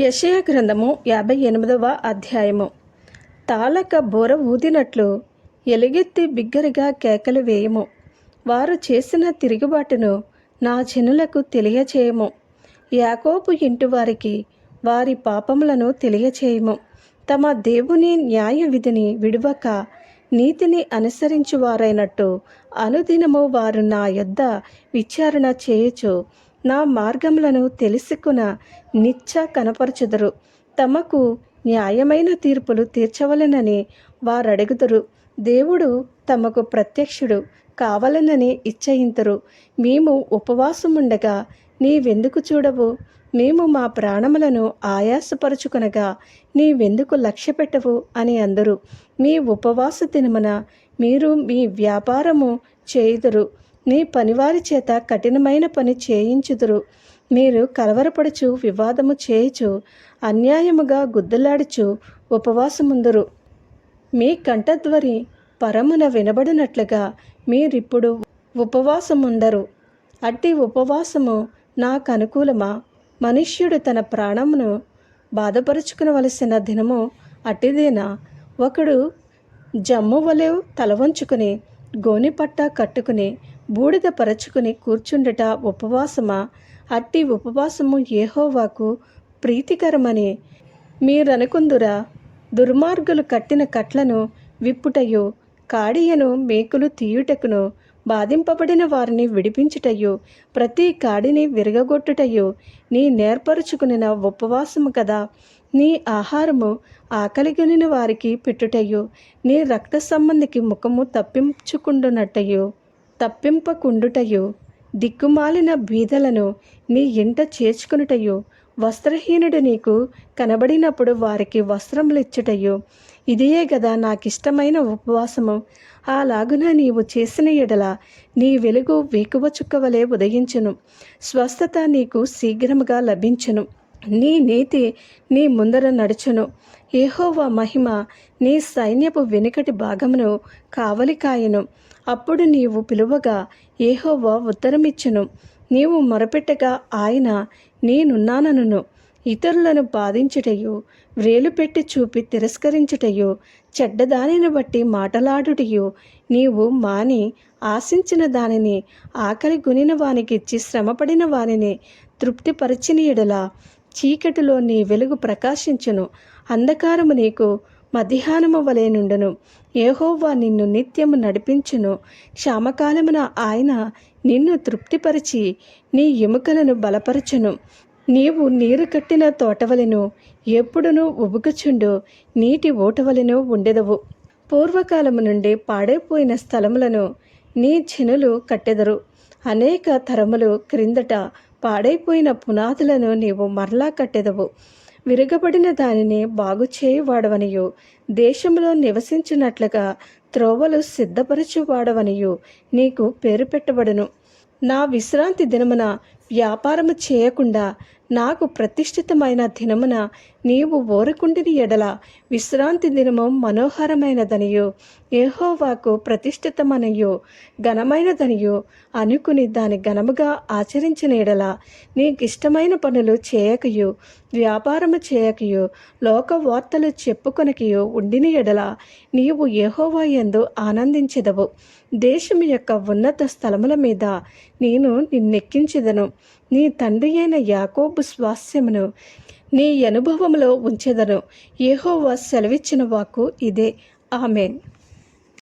యశయ గ్రంథము యాభై ఎనిమిదవ అధ్యాయము. తాళక బోర ఊదినట్లు ఎలుగెత్తి బిగ్గరగా కేకలు వేయము. వారు చేసిన తిరుగుబాటును నా జనులకు తెలియచేయము. యాకోపు ఇంటి వారికి వారి పాపములను తెలియచేయము. తమ దేవుని న్యాయ విధిని విడువక నీతిని అనుసరించువారైనట్టు అనుదినము వారు నా యొద్ద విచారణ చేయొచ్చు నా మార్గములను తెలుసుకున నిచ్చ కనపరచుదురు. తమకు న్యాయమైన తీర్పులు తీర్చవలెనని వారడుగుదురు. దేవుడు తమకు ప్రత్యక్షుడు కావలనని ఇచ్చయింతురు మేము ఉపవాసముండగా నీవెందుకు చూడవు? మేము మా ప్రాణములను ఆయాసపరుచుకునగా నీవెందుకు లక్ష్య పెట్టవు అని అందరు. మీ ఉపవాస దినమున మీరు మీ వ్యాపారము చేయుదురు. మీ పనివారి చేత కఠినమైన పని చేయించుదురు. మీరు కలవరపడుచు వివాదము చేయుచు అన్యాయముగా గుద్దలాడుచు ఉపవాసముందురు. మీ కంఠధ్వరి పరమున వినబడినట్లుగా మీరిప్పుడు ఉపవాసముండరు. అట్టి ఉపవాసము నాకు అనుకూలమా మనుష్యుడు తన ప్రాణమును బాధపరుచుకునవలసిన దినము అట్టిదేనా? ఒకడు జమ్ము వలె తల గోనిపట్ట కట్టుకుని బూడిద పరచుకుని కూర్చుండట ఉపవాసమా? అట్టి ఉపవాసము ఏహోవాకు ప్రీతికరమని. మీరనుకుందురా దుర్మార్గులు కట్టిన కట్లను విప్పుటయు కాడియను మేకులు తీయుటకును బాధింపబడిన వారిని విడిపించుటయు ప్రతి కాడిని విరగగొట్టుటయు నీ నేర్పరుచుకునిన ఉపవాసము కదా? నీ ఆహారము ఆకలిగొనిన వారికి పెట్టుటయు నీ రక్త సంబంధికి ముఖము తప్పించుకుండునట్టయు. తప్పింపకుండుటయు దిక్కుమాలిన బీదలను నీ ఇంట చేర్చుకునుటయు వస్త్రహీనుడు నీకు కనబడినప్పుడు వారికి వస్త్రములిచ్చుటయు. ఇదియే గదా నాకిష్టమైన ఉపవాసము. అలాగున నీవు చేసిన ఎడల నీ వెలుగు వేకువ చుక్కవలే ఉదయించును. స్వస్థత నీకు శీఘ్రముగా లభించును. నీ నీతి నీ ముందర నడుచును. ఏహోవా మహిమ నీ సైన్యపు వెనుకటి భాగమును కావలికాయను అప్పుడు నీవు పిలువగా ఏహోవా ఉత్తరమిచ్చును. నీవు మొరపెట్టగా ఆయన నేనున్నానను ఇతరులను బాధించుటయు వ్రేలు పెట్టి చూపి తిరస్కరించుటయు చెడ్డదానిని బట్టి మాటలాడుటయు నీవు మాని ఆశించిన దానిని ఆకలి గునిన వానికిచ్చి శ్రమపడిన వానిని తృప్తిపరచిన ఎడల చీకటిలో నీ వెలుగు ప్రకాశించును. అంధకారము నీకు మధ్యాహ్నము వలె నుండును. ఏహోవా నిన్ను నిత్యము నడిపించును. క్షామకాలమున ఆయన నిన్ను తృప్తిపరిచి నీ ఎముకలను బలపరచును. నీవు నీరు కట్టిన తోటవలను ఎప్పుడునూ ఉబుకుచుండు. నీటి ఓటవలను ఉండెదవు. పూర్వకాలము నుండి పాడైపోయిన స్థలములను నీ జనులు కట్టెదరు. అనేక తరములు క్రిందట పాడైపోయిన పునాదులను నీవు మరలా కట్టెదవు. విరగబడిన దానిని బాగు చేయువాడవనియు దేశంలో నివసించినట్లుగా త్రోవలు సిద్ధపరచువాడవనియు. నీకు పేరు పెట్టబడును. నా విశ్రాంతి దినమున వ్యాపారము చేయకుండా నాకు ప్రతిష్ఠితమైన దినమున నీవు ఓరకుండిని ఎడల. విశ్రాంతి దినము మనోహరమైనదనియు. ఏహోవాకు ప్రతిష్ఠితమనయు. ఘనమైనదనియు. అనుకుని దాని ఘనముగా ఆచరించిన ఎడల. నీకిష్టమైన పనులు చేయకయు. వ్యాపారము చేయకయు. లోక వార్తలు చెప్పుకొనకయు ఉండిన ఎడల. నీవు ఏహోవా ఎందు ఆనందించెదవు. దేశం యొక్క ఉన్నత స్థలముల మీద నేను నిన్నెక్కించెదను. నీ తండ్రి అయిన యాకోబు స్వాస్యమును నీ అనుభవంలో ఉంచెదను ఏహోవా సెలవిచ్చిన వాక్కు ఇదే. ఆమెన్.